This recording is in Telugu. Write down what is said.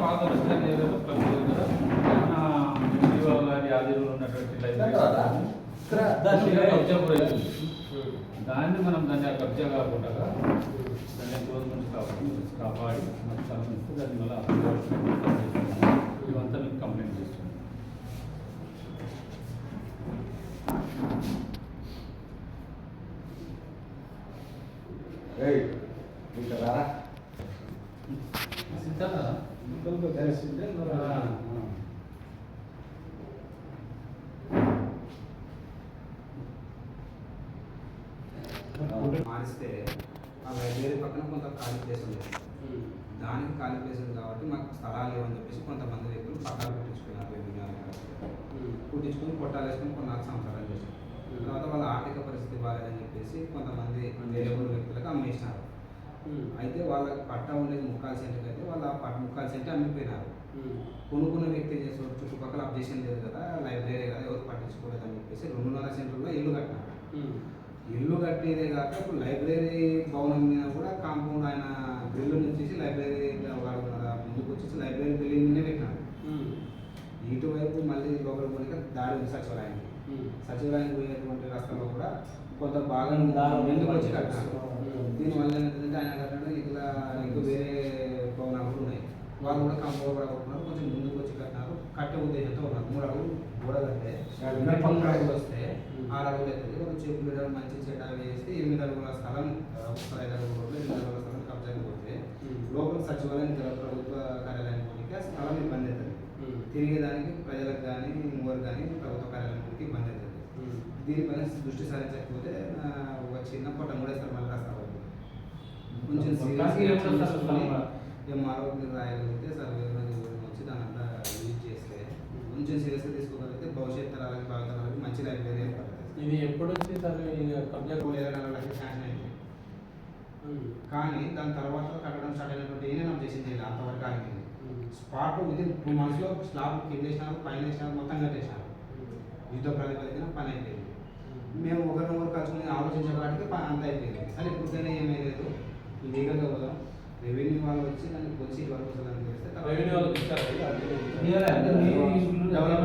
పాత ఏరియాలో ఉన్నటువంటి కబ్జా. దాన్ని మనం దాన్ని కబ్జా కాకుండా దాన్ని గవర్నమెంట్ కాపాడి కాపాడి మన దాన్ని మళ్ళీ మారిస్తే ఆ లైబ్రరీ పక్కన కొంత ఖాళీ ప్లేస్ ఉండేది దానికి ఖాళీ ప్లేస్ ఉంది కాబట్టి మాకు స్థలాలు లేవని చెప్పేసి కొంతమంది వ్యక్తులు పట్టాలు అధికారులు. కుట్టించుకుని కొట్టాలు వేసుకుని కొన్ని నాలుగు సంవత్సరాలు చేశారు తర్వాత వాళ్ళ ఆర్థిక పరిస్థితి బాగాలేదని చెప్పేసి కొంతమంది వేరే వ్యక్తులకు అమ్మేసినారు. అయితే వాళ్ళకి పట్టా ఉండేది ముక్కాలు సెంటుకి అయితే వాళ్ళ పట్ట ముక్కాలు సెంటు అమ్మిపోయినారు. కొనుక్కున్న వ్యక్తి చేస్తారు చుట్టుపక్కల అబ్జెక్షన్ లేదు కదా లైబ్రరీ కదా ఎవరు పట్టించుకోలేదు అని చెప్పేసి రెండున్నర సెంటర్లో ఇల్లు కట్టినారు. ఇల్లు కట్టేదే కాక ఇప్పుడు లైబ్రరీ భవనం మీద కూడా కాంపౌండ్ ఆయన గ్రిల్ నుంచి లైబ్రరీ మన ముందుకు వచ్చేసి లైబ్రరీ బిల్డింగ్ మీదే పెట్టినాడు ఇటువైపు మళ్ళీ లోపల పోయినాక దారి ఉంది సచివాలయానికి. సచివాలయానికి పోయేటువంటి రస్తాలో కూడా కొంత బాగా ముందుకు వచ్చి దీనివల్ల ఏంటంటే ఆయన కట్టడం ఇట్లా ఇంకా వేరే భవనాలు ఉన్నాయి. వాళ్ళు కూడా కాంపౌండ్ కూడా కొట్టుకున్నారు కొంచెం ముందుకు వచ్చి కట్టినారు. కట్టే ఉద్దేశంతో ఉన్నారు. మూడు అడుగులు గోడ కట్టే పన్నెండు అడుగులు వస్తే ఆరు అడుగులు అవుతుంది ఒక చెప్పు మీద మంచి చెడ్డ వేస్తే ఎనిమిది అడుగుల స్థలం ఐదు అడుగుల రోడ్లు ఎనిమిది అడుగుల స్థలం కబ్జాకి పోతే లోపల సచివాలయం ప్రభుత్వ కార్యాలయానికి పోతే ఆ స్థలం ఇబ్బంది అవుతుంది. తిరిగేదానికి ప్రజలకు కానీ మూవర్ కానీ ప్రభుత్వ కార్యాలయానికి ఇబ్బంది అవుతుంది దీనిపైన దృష్టి సారించకపోతే చిన్న పొట్ట మూడేస్తారు మళ్ళీ రాస్తారు. కొంచెం? ఎంఆర్ఓ రాయగలిగితే సర్వే వచ్చి దాని అంతా యూజ్ చేస్తే కొంచెం సీరియస్గా తీసుకోగలిగితే భవిష్యత్ తరాలకి భావితరాలకి మంచి లైబ్రరీ ఇది ఎప్పుడు వచ్చి సార్ ఈ కబ్జా ఇరవై నాలుగు లక్షలు శాంక్షన్ అయింది. కానీ దాని తర్వాత కట్టడం స్టార్ట్ అయినటువంటి ఏమైనా చేసింది అంతవరకు ఆగింది. స్పాట్ విత్ ఇన్ టూ మంత్స్లో స్లాబ్ కింద వేసినారు పైన వేసినారు మొత్తం కట్టేసినారు పని అంతా అయిపోయింది సరే ఇప్పటికైనా ఏమీ లేదు లీగల్గా పోదాం. రెవెన్యూ వాళ్ళు వచ్చి దాన్ని వచ్చి వరకు చేస్తే రెవెన్యూ మీ డెవలప్